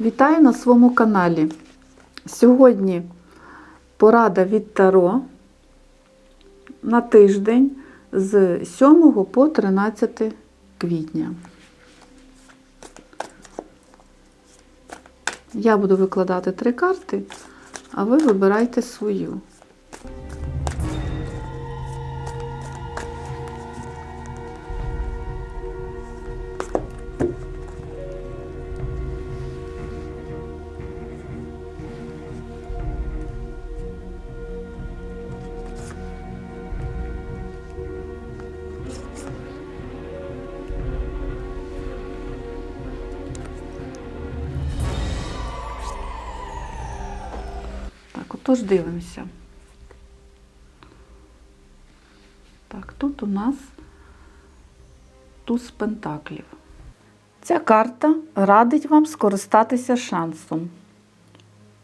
Вітаю на своєму каналі. Сьогодні порада від Таро на тиждень з 7 по 13 квітня. Я буду викладати три карти, а ви вибирайте свою. Отож дивимося. Так, тут у нас туз пентаклів. Ця карта радить вам скористатися шансом.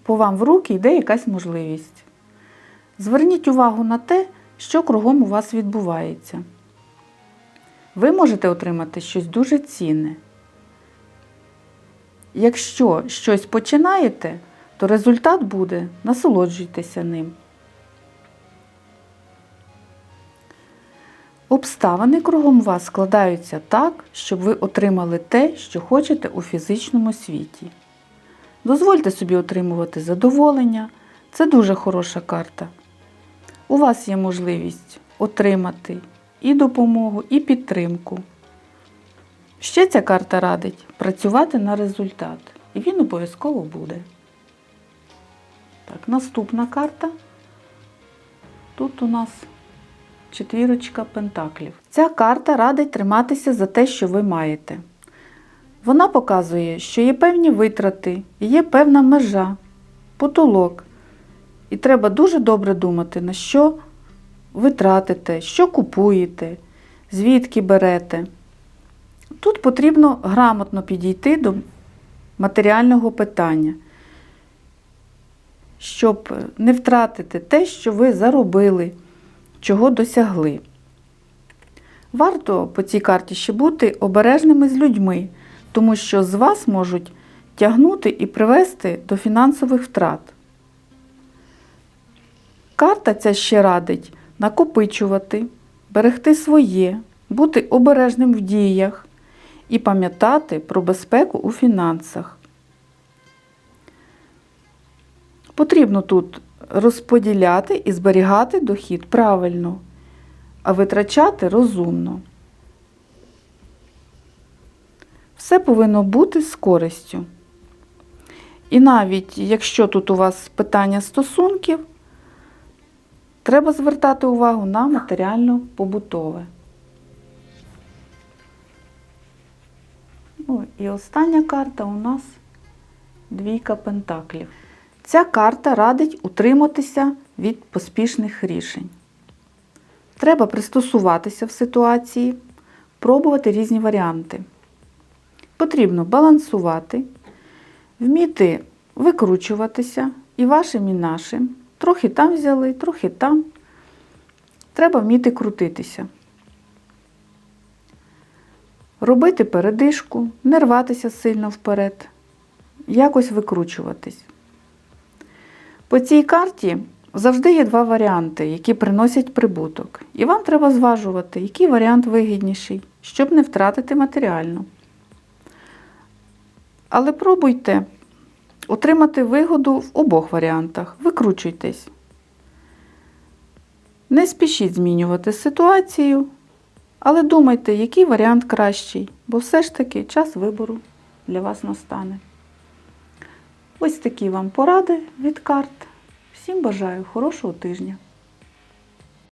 По вам в руки йде якась можливість. Зверніть увагу на те, що кругом у вас відбувається. Ви можете отримати щось дуже цінне. Якщо щось починаєте, то результат буде насолоджуйтеся ним. Обставини кругом вас складаються так, щоб ви отримали те, що хочете у фізичному світі. Дозвольте собі отримувати задоволення. Це дуже хороша карта. У вас є можливість отримати і допомогу, і підтримку. Ще ця карта радить працювати на результат, і він обов'язково буде. Так, наступна карта. Тут у нас четвірочка пентаклів. Ця карта радить триматися за те, що ви маєте. Вона показує, що є певні витрати, є певна межа, потолок. І треба дуже добре думати, на що ви тратите, що купуєте, звідки берете. Тут потрібно грамотно підійти до матеріального питання щоб не втратити те, що ви заробили, чого досягли. Варто по цій карті ще бути обережними з людьми, тому що з вас можуть тягнути і привести до фінансових втрат. Карта ця ще радить накопичувати, берегти своє, бути обережним в діях і пам'ятати про безпеку у фінансах. Потрібно тут розподіляти і зберігати дохід правильно, а витрачати розумно. Все повинно бути з користю. І навіть якщо тут у вас питання стосунків, треба звертати увагу на матеріально-побутове. Ну, і остання карта у нас двійка пентаклів. Ця карта радить утриматися від поспішних рішень. Треба пристосуватися в ситуації, пробувати різні варіанти. Потрібно балансувати, вміти викручуватися і вашим, і нашим. Трохи там взяли, трохи там. Треба вміти крутитися. Робити передишку, не рватися сильно вперед, якось викручуватись. По цій карті завжди є два варіанти, які приносять прибуток. І вам треба зважувати, який варіант вигідніший, щоб не втратити матеріально. Але пробуйте отримати вигоду в обох варіантах. Викручуйтесь. Не спішіть змінювати ситуацію, але думайте, який варіант кращий, бо все ж таки час вибору для вас настане. Ось такі вам поради від карт. Всім бажаю хорошого тижня!